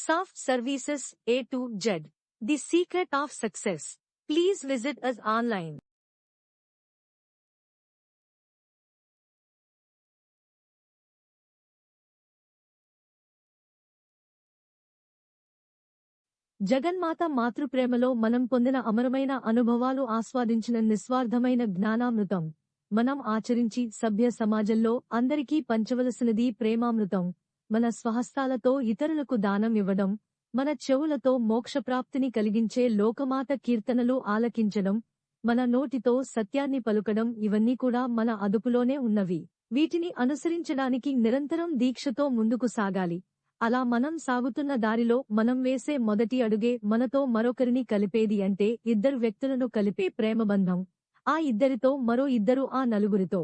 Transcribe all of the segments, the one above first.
Soft Services A to Z. The secret of success. Please visit us online. జగన్మాత మాతృప్రేమలో మనం పొందిన అమరమైన అనుభవాలు ఆస్వాదించిన నిస్వార్థమైన జ్ఞానామృతం మనం ఆచరించి సభ్య సమాజంలో అందరికీ పంచవలసినది ప్రేమామృతం మన స్వహస్తాలతో ఇతరులకు దానం ఇవ్వడం మన చెవులతో మోక్షప్రాప్తిని కలిగించే లోకమాత కీర్తనలు ఆలకించడం మన నోటితో సత్యాన్ని పలుకడం ఇవన్నీ కూడా మన అదుపులోనే ఉన్నవి. వీటిని అనుసరించడానికి నిరంతరం దీక్షతో ముందుకు సాగాలి. అలా మనం సాగుతున్న దారిలో మనం వేసే మొదటి అడుగే మనతో మరొకరిని కలిపేది అంటే ఇద్దరు వ్యక్తులను కలిపే ప్రేమబంధం. ఆ ఇద్దరితో మరో ఇద్దరు ఆ నలుగురితో.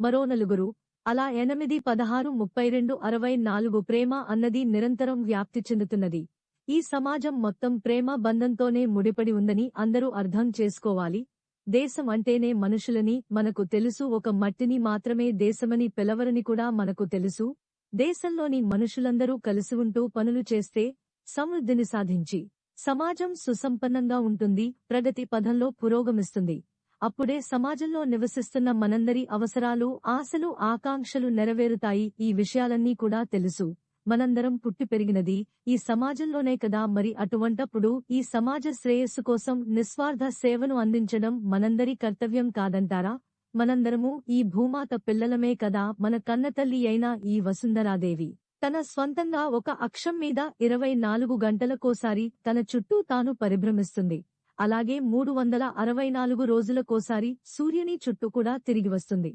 మరో నలుగురు అలా ఎనిమిది పదహారు ముప్పై రెండు అరవై నాలుగు ప్రేమ అన్నది నిరంతరం వ్యాప్తి చెందుతున్నది. ఈ సమాజం మొత్తం ప్రేమ బంధంతోనే ముడిపడి ఉందని అందరూ అర్థం చేసుకోవాలి. దేశం అంటేనే మనుషులని మనకు తెలుసు ఒక మట్టిని మాత్రమే దేశమని పిలవరని కూడా మనకు తెలుసు. దేశంలోని మనుషులందరూ కలిసి ఉంటూ పనులు చేస్తే సమృద్ధిని సాధించి సమాజం సుసంపన్నంగా ఉంటుంది ప్రగతి పదంలో పురోగమిస్తుంది. అప్పుడే సమాజంలో నివసిస్తున్న మనందరి అవసరాలు ఆశలు ఆకాంక్షలు నెరవేరుతాయి. ఈ విషయాలన్నీ కూడా తెలుసు. మనందరం పుట్టి పెరిగినది ఈ సమాజంలోనే కదా మరి అటువంటప్పుడు ఈ సమాజ శ్రేయస్సు కోసం నిస్వార్థ సేవను అందించడం మనందరి కర్తవ్యం కాదంటారా? మనందరము ఈ భూమాత పిల్లలమే కదా మన కన్నతల్లి అయిన ఈ వసుంధరాదేవి. తన స్వంతంగా ఒక అక్షం మీద ఇరవై నాలుగు గంటలకోసారి తన చుట్టూ తాను పరిభ్రమిస్తుంది. అలాగే మూడు వందల అరవై నాలుగు రోజులకోసారి సూర్యుని చుట్టూ కూడా తిరిగి వస్తుంది.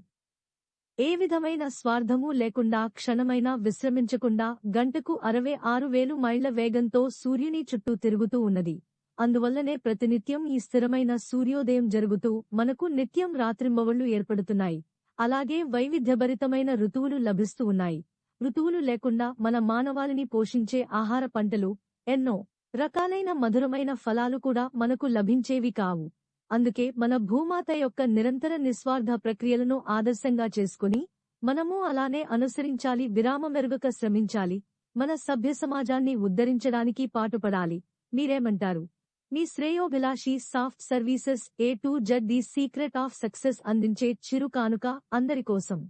ఏ విధమైన స్వార్థమూ లేకుండా క్షణమైనా విశ్రమించకుండా గంటకు అరవై ఆరు వేలు మైళ్ళ వేగంతో సూర్యుని చుట్టూ తిరుగుతూ ఉన్నది. అందువల్లనే ప్రతినిత్యం ఈ స్థిరమైన సూర్యోదయం జరుగుతూ మనకు నిత్యం రాత్రింబవళ్ళు ఏర్పడుతున్నాయి. అలాగే వైవిధ్యభరితమైన ఋతువులు లభిస్తూ ఉన్నాయి. ఋతువులు లేకుండా మన మానవాళిని పోషించే ఆహార పంటలు ఎన్నో రకాలైన మధురమైన ఫలాలు కూడా మనకు లభించేవి కావు. అందుకే మన భూమాత యొక్క నిరంతర నిస్వార్థ ప్రక్రియలను ఆదర్శంగా చేసుకుని మనము అలానే అనుసరించాలి విరామమెరుగక శ్రమించాలి మన సభ్య సమాజాన్ని ఉద్ధరించడానికి పాటుపడాలి. మీరేమంటారు? మీ శ్రేయోభిలాషి soft services A to Z the secret of success అందించే చిరు కానుక అందరి కోసం.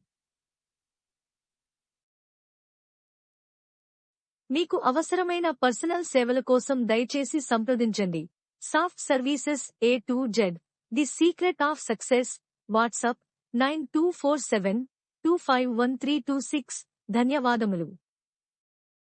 మీకు అవసరమైన పర్సనల్ సేవల కోసం దయచేసి సంప్రదించండి. Soft services A to Z the secret of success. WhatsApp nine two four seven two five one three two six. ధన్యవాదములు.